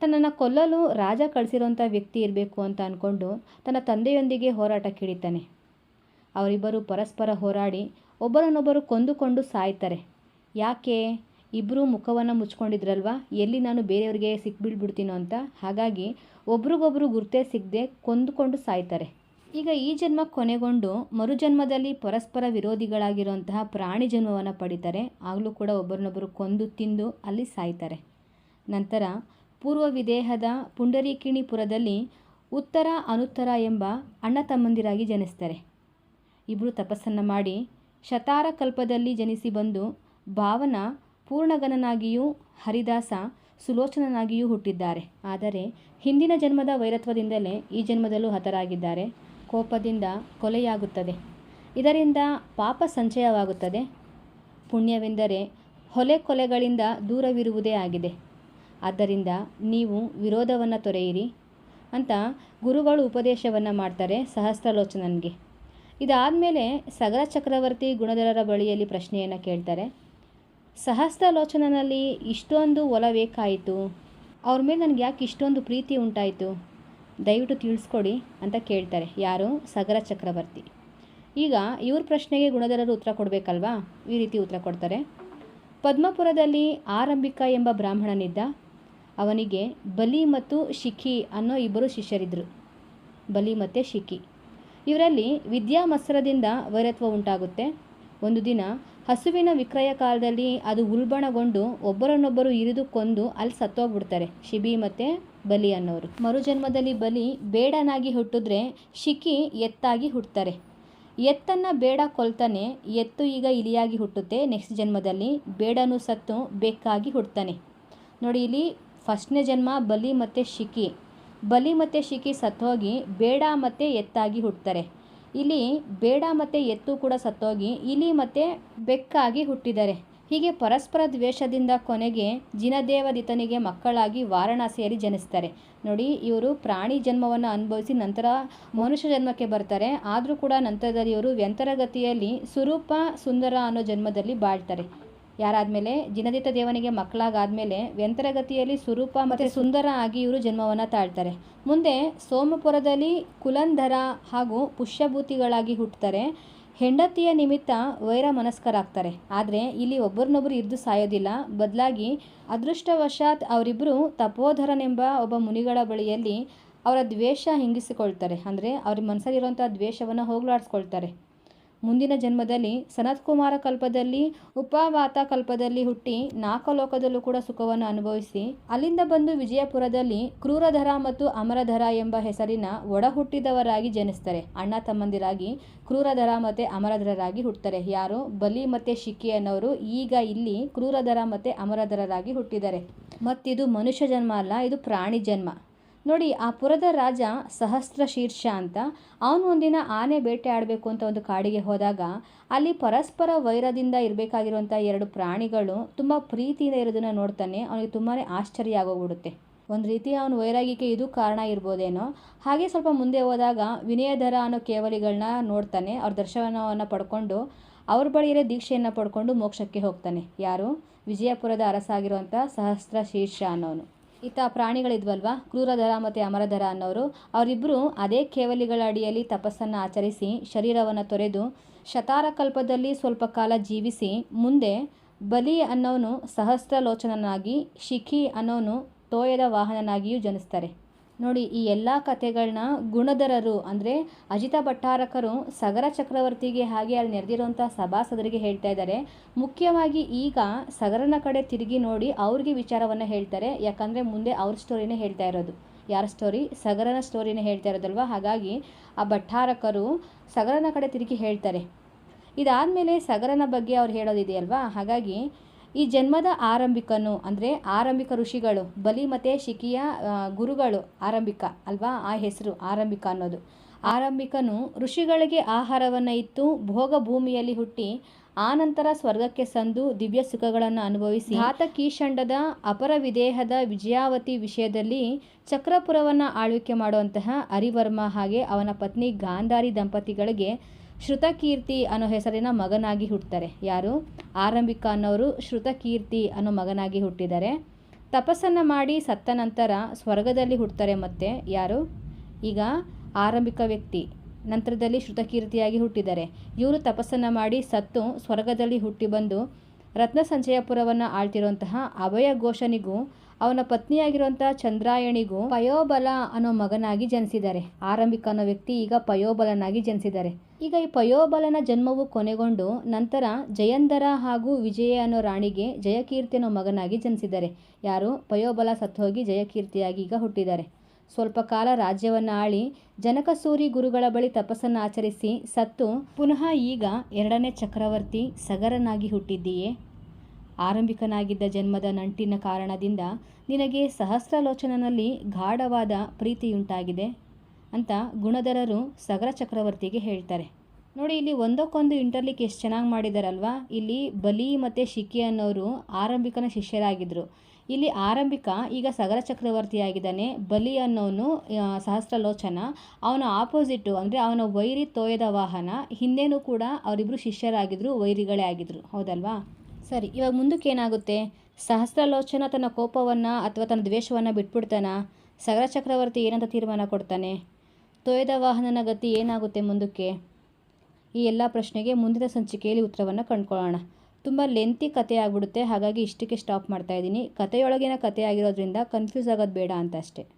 A: ತನ್ನನ್ನು ಕೊಲ್ಲಲು ರಾಜ ಕಳಿಸಿರೋಂಥ ವ್ಯಕ್ತಿ ಇರಬೇಕು ಅಂತ ಅಂದ್ಕೊಂಡು ತನ್ನ ತಂದೆಯೊಂದಿಗೆ ಹೋರಾಟ ಹಿಡಿತಾನೆ ಅವರಿಬ್ಬರು ಪರಸ್ಪರ ಹೋರಾಡಿ ಒಬ್ಬರನ್ನೊಬ್ಬರು ಕೊಂದುಕೊಂಡು ಸಾಯ್ತಾರೆ. ಯಾಕೆ? ಇಬ್ಬರೂ ಮುಖವನ್ನು ಮುಚ್ಕೊಂಡಿದ್ರಲ್ವಾ? ಎಲ್ಲಿ ನಾನು ಬೇರೆಯವ್ರಿಗೆ ಸಿಕ್ಬಿಡ್ಬಿಡ್ತೀನೋ ಅಂತ. ಹಾಗಾಗಿ ಒಬ್ರಿಗೊಬ್ರು ಗುರ್ತೇ ಸಿಗದೆ ಕೊಂದುಕೊಂಡು ಸಾಯ್ತಾರೆ. ಈಗ ಈ ಜನ್ಮ ಕೊನೆಗೊಂಡು ಮರುಜನ್ಮದಲ್ಲಿ ಪರಸ್ಪರ ವಿರೋಧಿಗಳಾಗಿರುವಂತಹ ಪ್ರಾಣಿ ಜನ್ಮವನ್ನು ಪಡಿತಾರೆ. ಆಗಲೂ ಕೂಡ ಒಬ್ಬರನ್ನೊಬ್ಬರು ಕೊಂದು ತಿಂದು ಅಲ್ಲಿ ಸಾಯ್ತಾರೆ. ನಂತರ ಪೂರ್ವ ವಿದೇಹದ ಪುಂಡರೀಕಿಣಿಪುರದಲ್ಲಿ ಉತ್ತರ ಅನುತ್ತರ ಎಂಬ ಅಣ್ಣ ತಮ್ಮಂದಿರಾಗಿ ಜನಿಸ್ತಾರೆ ಇಬ್ಬರು ತಪಸ್ಸನ್ನು ಮಾಡಿ ಶತಾರ ಕಲ್ಪದಲ್ಲಿ ಜನಿಸಿ ಬಂದು ಭಾವನ ಪೂರ್ಣಗನನಾಗಿಯೂ ಹರಿದಾಸ ಸುಲೋಚನನಾಗಿಯೂ ಹುಟ್ಟಿದ್ದಾರೆ. ಆದರೆ ಹಿಂದಿನ ಜನ್ಮದ ವೈರತ್ವದಿಂದಲೇ ಈ ಜನ್ಮದಲ್ಲೂ ಹತರಾಗಿದ್ದಾರೆ. ಕೋಪದಿಂದ ಕೊಲೆಯಾಗುತ್ತದೆ. ಇದರಿಂದ ಪಾಪ ಸಂಚಯವಾಗುತ್ತದೆ. ಪುಣ್ಯವೆಂದರೆ ಹೊಲೆ ಕೊಲೆಗಳಿಂದ ದೂರವಿರುವುದೇ ಆಗಿದೆ. ಆದ್ದರಿಂದ ನೀವು ವಿರೋಧವನ್ನು ತೊರೆಯಿರಿ ಅಂತ ಗುರುಗಳು ಉಪದೇಶವನ್ನು ಮಾಡ್ತಾರೆ ಸಹಸ್ರಲೋಚನನಿಗೆ. ಇದಾದಮೇಲೆ ಸಗರ ಚಕ್ರವರ್ತಿ ಗುಣಧರರ ಬಳಿಯಲ್ಲಿ ಪ್ರಶ್ನೆಯನ್ನು ಕೇಳ್ತಾರೆ. ಸಹಸ್ರಲೋಚನನಲ್ಲಿ ಇಷ್ಟೊಂದು ಒಲವೇಕಾಯಿತು ಅವ್ರ ಮೇಲೆ ನನಗೆ ಯಾಕೆ ಇಷ್ಟೊಂದು ಪ್ರೀತಿ ಉಂಟಾಯಿತು? ದಯವಿಟ್ಟು ತಿಳಿಸ್ಕೊಡಿ ಅಂತ ಕೇಳ್ತಾರೆ ಯಾರು? ಸಗರ ಚಕ್ರವರ್ತಿ. ಈಗ ಇವ್ರ ಪ್ರಶ್ನೆಗೆ ಗುಣಧರರು ಉತ್ತರ ಕೊಡಬೇಕಲ್ವಾ? ಈ ರೀತಿ ಉತ್ತರ ಕೊಡ್ತಾರೆ. ಪದ್ಮಪುರದಲ್ಲಿ ಆರಂಭಿಕ ಎಂಬ ಬ್ರಾಹ್ಮಣನಿದ್ದ ಅವನಿಗೆ ಬಲಿ ಮತ್ತು ಶಿಖಿ ಅನ್ನೋ ಇಬ್ಬರು ಶಿಷ್ಯರಿದ್ದರು. ಬಲಿ ಮತ್ತು ಶಿಖಿ. ಇವರಲ್ಲಿ ವಿದ್ಯಾಮತ್ಸರದಿಂದ ವೈರತ್ವ ಉಂಟಾಗುತ್ತೆ. ಒಂದು ದಿನ ಹಸುವಿನ ವಿಕ್ರಯ ಕಾಲದಲ್ಲಿ ಅದು ಉಲ್ಬಣಗೊಂಡು ಒಬ್ಬರನ್ನೊಬ್ಬರು ಇರಿದು ಕೊಂದು ಅಲ್ಲಿ ಸತ್ತೋಗ್ಬಿಡ್ತಾರೆ, ಶಿಬಿ ಮತ್ತು ಬಲಿ ಅನ್ನೋರು. ಮರುಜನ್ಮದಲ್ಲಿ ಬಲಿ ಬೇಡನಾಗಿ ಹುಟ್ಟಿದ್ರೆ ಶಿಖಿ ಎತ್ತಾಗಿ ಹುಟ್ಟುತ್ತಾರೆ ಎತ್ತನ್ನು ಬೇಡ ಕೊಲ್ತಾನೆ, ಎತ್ತು ಈಗ ಇಲಿಯಾಗಿ ಹುಟ್ಟುತ್ತೆ, ನೆಕ್ಸ್ಟ್ ಜನ್ಮದಲ್ಲಿ ಬೇಡನು ಸತ್ತು ಬೆಕ್ಕಾಗಿ ಹುಟ್ಟುತ್ತಾನೆ ನೋಡಿ, ಇಲ್ಲಿ ಫಸ್ಟ್ನೇ ಜನ್ಮ ಬಲಿ ಮತ್ತು ಶಿಖಿ. ಬಲಿ ಮತ್ತು ಶಿಖಿ ಸತ್ತೋಗಿ ಬೇಡ ಮತ್ತು ಎತ್ತಾಗಿ ಹುಟ್ಟುತ್ತಾರೆ ಇಲ್ಲಿ ಬೇಡ ಮತ್ತು ಎತ್ತು ಕೂಡ ಸತ್ತೋಗಿ ಇಲಿ ಮತ್ತು ಬೆಕ್ಕಾಗಿ ಹುಟ್ಟಿದ್ದಾರೆ ಹೀಗೆ ಪರಸ್ಪರ ದ್ವೇಷದಿಂದ ಕೊನೆಗೆ ಜಿನದೇವದಿತನಿಗೆ ಮಕ್ಕಳಾಗಿ ವಾರಣಾಸಿಯಲ್ಲಿ ಜನಿಸ್ತಾರೆ. ನೋಡಿ, ಇವರು ಪ್ರಾಣಿ ಜನ್ಮವನ್ನು ಅನುಭವಿಸಿ ನಂತರ ಮನುಷ್ಯ ಜನ್ಮಕ್ಕೆ ಬರ್ತಾರೆ. ಆದರೂ ಕೂಡ ನಂತರದಲ್ಲಿ ಇವರು ವ್ಯಂತರಗತಿಯಲ್ಲಿ ಸುರೂಪ ಸುಂದರ ಅನ್ನೋ ಜನ್ಮದಲ್ಲಿ ಬಾಳ್ತಾರೆ. ಯಾರಾದಮೇಲೆ ಜಿನದಿತ ದೇವನಿಗೆ ಮಕ್ಕಳಾಗಾದ್ಮೇಲೆ ವ್ಯಂತರಗತಿಯಲ್ಲಿ ಸ್ವರೂಪ ಮತ್ತು ಸುಂದರ ಆಗಿ ಇವರು ಜನ್ಮವನ್ನು ತಾಳ್ತಾರೆ. ಮುಂದೆ ಸೋಮಪುರದಲ್ಲಿ ಕುಲಂಧರ ಹಾಗೂ ಪುಷ್ಯಭೂತಿಗಳಾಗಿ ಹುಟ್ಟುತ್ತಾರೆ ಹೆಂಡತಿಯ ನಿಮಿತ್ತ ವೈರ ಮನಸ್ಕರಾಗ್ತಾರೆ ಆದರೆ ಇಲ್ಲಿ ಒಬ್ಬರನ್ನೊಬ್ಬರು ಇದ್ದು ಸಾಯೋದಿಲ್ಲ. ಬದಲಾಗಿ ಅದೃಷ್ಟವಶಾತ್ ಅವರಿಬ್ಬರು ತಪೋಧರನೆಂಬ ಒಬ್ಬ ಮುನಿಗಳ ಬಳಿಯಲ್ಲಿ ಅವರ ದ್ವೇಷ ಹಿಂಗಿಸಿಕೊಳ್ತಾರೆ. ಅಂದರೆ ಅವ್ರ ಮನಸ್ಸಲ್ಲಿರುವಂಥ ದ್ವೇಷವನ್ನು ಹೋಗಲಾಡಿಸ್ಕೊಳ್ತಾರೆ. ಮುಂದಿನ ಜನ್ಮದಲ್ಲಿ ಸನತ್ಕುಮಾರ ಕಲ್ಪದಲ್ಲಿ, ಉಪವಾತ ಕಲ್ಪದಲ್ಲಿ ಹುಟ್ಟಿ ನಾಲ್ಕಲೋಕದಲ್ಲೂ ಕೂಡ ಸುಖವನ್ನು ಅನುಭವಿಸಿ, ಅಲ್ಲಿಂದ ಬಂದು ವಿಜಯಪುರದಲ್ಲಿ ಕ್ರೂರಧರ ಮತ್ತು ಅಮರಧರ ಎಂಬ ಹೆಸರಿನ ಒಡ ಹುಟ್ಟಿದವರಾಗಿ ಜನಿಸ್ತಾರೆ ಅಣ್ಣ ತಮ್ಮಂದಿರಾಗಿ ಕ್ರೂರಧರ ಮತ್ತು ಅಮರಧರರಾಗಿ ಹುಟ್ಟುತ್ತಾರೆ. ಯಾರು? ಬಲಿ ಮತ್ತು ಶಿಕ್ಕಿ ಅನ್ನೋರು ಈಗ ಇಲ್ಲಿ ಕ್ರೂರಧರ ಮತ್ತು ಅಮರಧರರಾಗಿ ಹುಟ್ಟಿದ್ದಾರೆ ಮತ್ತಿದು ಮನುಷ್ಯ ಜನ್ಮ ಅಲ್ಲ, ಇದು ಪ್ರಾಣಿ ಜನ್ಮ. ನೋಡಿ, ಆ ಪುರದ ರಾಜ ಸಹಸ್ರ ಶೀರ್ಷ ಅಂತ, ಅವನು ಒಂದಿನ ಆನೆ ಬೇಟೆ ಆಡಬೇಕು ಅಂತ ಒಂದು ಕಾಡಿಗೆ ಹೋದಾಗ, ಅಲ್ಲಿ ಪರಸ್ಪರ ವೈರದಿಂದ ಇರಬೇಕಾಗಿರುವಂಥ ಎರಡು ಪ್ರಾಣಿಗಳು ತುಂಬ ಪ್ರೀತಿಯಿಂದ ಇರೋದನ್ನು ನೋಡ್ತಾನೆ, ಅವನಿಗೆ ತುಂಬಾ ಆಶ್ಚರ್ಯ ಆಗೋಗ್ಬಿಡುತ್ತೆ. ಒಂದು ರೀತಿ ಅವನು ವೈರಾಗಿಕೆ ಇದು ಕಾರಣ ಇರ್ಬೋದೇನೋ. ಹಾಗೆ ಸ್ವಲ್ಪ ಮುಂದೆ ಹೋದಾಗ ವಿನಯಧರ ಅನ್ನೋ ಕೇವಲಿಗಳನ್ನ ನೋಡ್ತಾನೆ, ಅವ್ರ ದರ್ಶನವನ್ನು ಪಡ್ಕೊಂಡು, ಅವ್ರ ಇರೋ ದೀಕ್ಷೆಯನ್ನು ಪಡ್ಕೊಂಡು ಮೋಕ್ಷಕ್ಕೆ ಹೋಗ್ತಾನೆ. ಯಾರು? ವಿಜಯಪುರದ ಅರಸಾಗಿರುವಂಥ ಸಹಸ್ರ ಶೀರ್ಷ ಅನ್ನೋನು. ಈತ ಪ್ರಾಣಿಗಳಿದ್ವಲ್ವಾ? ಕ್ರೂರಧರ ಮತ್ತು ಅಮರಧರ ಅನ್ನೋರು. ಅವರಿಬ್ಬರು ಅದೇ ಕೇವಲಿಗಳ ಅಡಿಯಲ್ಲಿ ತಪಸ್ಸನ್ನು ಆಚರಿಸಿ ಶರೀರವನ್ನು ತೊರೆದು ಶತಾರಕಲ್ಪದಲ್ಲಿ ಸ್ವಲ್ಪ ಕಾಲ ಜೀವಿಸಿ ಮುಂದೆ ಬಲಿ ಅನ್ನೋನು ಸಹಸ್ರಲೋಚನನಾಗಿ, ಶಿಖಿ ಅನ್ನೋನು ತೋಯದ ವಾಹನನಾಗಿಯೂ ಜನಿಸ್ತಾರೆ. ನೋಡಿ, ಈ ಎಲ್ಲ ಕಥೆಗಳನ್ನ ಗುಣಧರರು, ಅಂದರೆ ಅಜಿತ ಭಟ್ಟಾರಕರು ಸಗರ ಚಕ್ರವರ್ತಿಗೆ ಹಾಗೆ ಅಲ್ಲಿ ನೆರೆದಿರುವಂಥ ಸಭಾಸದರಿಗೆ ಹೇಳ್ತಾ ಇದ್ದಾರೆ. ಮುಖ್ಯವಾಗಿ ಈಗ ಸಗರನ ಕಡೆ ತಿರುಗಿ ನೋಡಿ ಅವ್ರಿಗೆ ವಿಚಾರವನ್ನು ಹೇಳ್ತಾರೆ. ಯಾಕಂದರೆ ಮುಂದೆ ಅವ್ರ ಸ್ಟೋರಿನೇ ಹೇಳ್ತಾ ಇರೋದು. ಯಾರ ಸ್ಟೋರಿ ಸಗರನ ಸ್ಟೋರಿನೇ ಹೇಳ್ತಾ ಇರೋದಲ್ವ? ಹಾಗಾಗಿ ಆ ಭಟ್ಟಾರಕರು ಸಗರನ ಕಡೆ ತಿರುಗಿ ಹೇಳ್ತಾರೆ. ಇದಾದಮೇಲೆ ಸಗರನ ಬಗ್ಗೆ ಅವ್ರು ಹೇಳೋದಿದೆಯಲ್ವಾ? ಹಾಗಾಗಿ ಈ ಜನ್ಮದ ಆರಂಭಿಕನು ಅಂದರೆ ಆರಂಭಿಕ ಋಷಿಗಳು, ಬಲಿ ಮತ್ತು ಶಿಖಿಯ ಗುರುಗಳು ಆರಂಭಿಕ ಅಲ್ವಾ? ಆ ಹೆಸರು ಆರಂಭಿಕ ಅನ್ನೋದು. ಆರಂಭಿಕನು ಋಷಿಗಳಿಗೆ ಆಹಾರವನ್ನು ಇತ್ತು ಭೋಗ ಭೂಮಿಯಲ್ಲಿ ಹುಟ್ಟಿ ಆನಂತರ ಸ್ವರ್ಗಕ್ಕೆ ಸಂದು ದಿವ್ಯ ಸುಖಗಳನ್ನು ಅನುಭವಿಸಿ ಆತ ಕೀಶಂಡದ ಅಪರ ವಿದೇಹದ ವಿಜಯಾವತಿ ವಿಷಯದಲ್ಲಿ ಚಕ್ರಪುರವನ್ನು ಆಳ್ವಿಕೆ ಮಾಡುವಂತಹ ಹರಿವರ್ಮ ಹಾಗೆ ಅವನ ಪತ್ನಿ ಗಾಂಧಾರಿ ದಂಪತಿಗಳಿಗೆ ಶ್ರುತಕೀರ್ತಿ ಅನ್ನೋ ಹೆಸರಿನ ಮಗನಾಗಿ ಹುಟ್ಟುತ್ತಾರೆ ಯಾರು? ಆರಂಭಿಕ ಅನ್ನೋರು ಶ್ರುತಕೀರ್ತಿ ಅನ್ನೋ ಮಗನಾಗಿ ಹುಟ್ಟಿದ್ದಾರೆ ತಪಸ್ಸನ್ನು ಮಾಡಿ ಸತ್ತ ನಂತರ ಸ್ವರ್ಗದಲ್ಲಿ ಹುಟ್ಟುತ್ತಾರೆ ಮತ್ತೆ ಯಾರು? ಈಗ ಆರಂಭಿಕ ವ್ಯಕ್ತಿ, ನಂತರದಲ್ಲಿ ಶ್ರುತಕೀರ್ತಿಯಾಗಿ ಹುಟ್ಟಿದ್ದಾರೆ ಇವರು ತಪಸ್ಸನ್ನು ಮಾಡಿ ಸತ್ತು ಸ್ವರ್ಗದಲ್ಲಿ ಹುಟ್ಟಿ ಬಂದು ರತ್ನ ಸಂಚಯಪುರವನ್ನು ಆಳ್ತಿರುವಂತಹ ಅಭಯ ಘೋಷನಿಗೂ ಅವನ ಪತ್ನಿಯಾಗಿರುವಂಥ ಚಂದ್ರಾಯಣಿಗೂ ಪಯೋಬಲ ಅನ್ನೋ ಮಗನಾಗಿ ಜನಿಸಿದ್ದಾರೆ. ಆರಂಭಿಕ ಅನ್ನೋ ವ್ಯಕ್ತಿ ಈಗ ಪಯೋಬಲನಾಗಿ ಜನಿಸಿದ್ದಾರೆ. ಈಗ ಈ ಪಯೋಬಲನ ಜನ್ಮವು ಕೊನೆಗೊಂಡು ನಂತರ ಜಯಂದರ ಹಾಗೂ ವಿಜಯ ಅನ್ನೋ ರಾಣಿಗೆ ಜಯಕೀರ್ತಿ ಅನ್ನೋ ಮಗನಾಗಿ ಜನಿಸಿದ್ದಾರೆ. ಯಾರು? ಪಯೋಬಲ ಸತ್ತು ಹೋಗಿ ಜಯಕೀರ್ತಿಯಾಗಿ ಈಗ ಹುಟ್ಟಿದ್ದಾರೆ. ಸ್ವಲ್ಪ ಕಾಲ ರಾಜ್ಯವನ್ನು ಆಳಿ ಜನಕಸೂರಿ ಗುರುಗಳ ಬಳಿ ತಪಸ್ಸನ್ನು ಆಚರಿಸಿ ಸತ್ತು ಪುನಃ ಈಗ ಎರಡನೇ ಚಕ್ರವರ್ತಿ ಸಗರನಾಗಿ ಹುಟ್ಟಿದ್ದೀಯೇ? ಆರಂಭಿಕನಾಗಿದ್ದ ಜನ್ಮದ ನಂಟಿನ ಕಾರಣದಿಂದ ನಿನಗೆ ಸಹಸ್ರಲೋಚನನಲ್ಲಿ ಗಾಢವಾದ ಪ್ರೀತಿಯುಂಟಾಗಿದೆ ಅಂತ ಗುಣಧರರು ಸಗರ ಚಕ್ರವರ್ತಿಗೆ ಹೇಳ್ತಾರೆ. ನೋಡಿ, ಇಲ್ಲಿ ಒಂದಕ್ಕೊಂದು ಇಂಟರ್ಲಿಕ್ ಎಷ್ಟು ಚೆನ್ನಾಗಿ ಮಾಡಿದಾರಲ್ವಾ? ಇಲ್ಲಿ ಬಲಿ ಮತ್ತು ಶಿಖಿ ಅನ್ನೋರು ಆರಂಭಿಕನ ಶಿಷ್ಯರಾಗಿದ್ದರು ಇಲ್ಲಿ ಆರಂಭಿಕ ಈಗ ಸಗರ ಚಕ್ರವರ್ತಿಯಾಗಿದ್ದಾನೆ. ಬಲಿ ಅನ್ನೋನು ಸಹಸ್ರಲೋಚನ. ಅವನ ಆಪೋಸಿಟ್ಟು ಅಂದರೆ ಅವನ ವೈರಿ ತೋಯದ ವಾಹನ. ಹಿಂದೆನೂ ಕೂಡ ಅವರಿಬ್ಬರು ಶಿಷ್ಯರಾಗಿದ್ದರು ವೈರಿಗಳೇ ಆಗಿದ್ದರು ಹೌದಲ್ವಾ? ಸರಿ, ಇವಾಗ ಮುಂದಕ್ಕೆ ಏನಾಗುತ್ತೆ? ಸಹಸ್ರಲೋಚನ ತನ್ನ ಕೋಪವನ್ನು ಅಥವಾ ತನ್ನ ದ್ವೇಷವನ್ನು ಬಿಟ್ಬಿಡ್ತಾನ? ಸಗರ ಚಕ್ರವರ್ತಿ ಏನಂತ ತೀರ್ಮಾನ ಕೊಡ್ತಾನೆ? ತೊಯ್ದ ವಾಹನನ ಗತಿ ಏನಾಗುತ್ತೆ ಮುಂದಕ್ಕೆ? ಈ ಎಲ್ಲ ಪ್ರಶ್ನೆಗೆ ಮುಂದಿನ ಸಂಚಿಕೆಯಲ್ಲಿ ಉತ್ತರವನ್ನು ಕಂಡುಕೊಳ್ಳೋಣ. ತುಂಬ ಲೆಂತಿ ಕತೆ ಆಗಿಬಿಡುತ್ತೆ, ಹಾಗಾಗಿ ಇಷ್ಟಕ್ಕೆ ಸ್ಟಾಪ್ ಮಾಡ್ತಾ ಇದ್ದೀನಿ. ಕಥೆಯೊಳಗಿನ ಕತೆ ಆಗಿರೋದ್ರಿಂದ ಕನ್ಫ್ಯೂಸ್ ಆಗೋದು ಬೇಡ ಅಂತ ಅಷ್ಟೇ.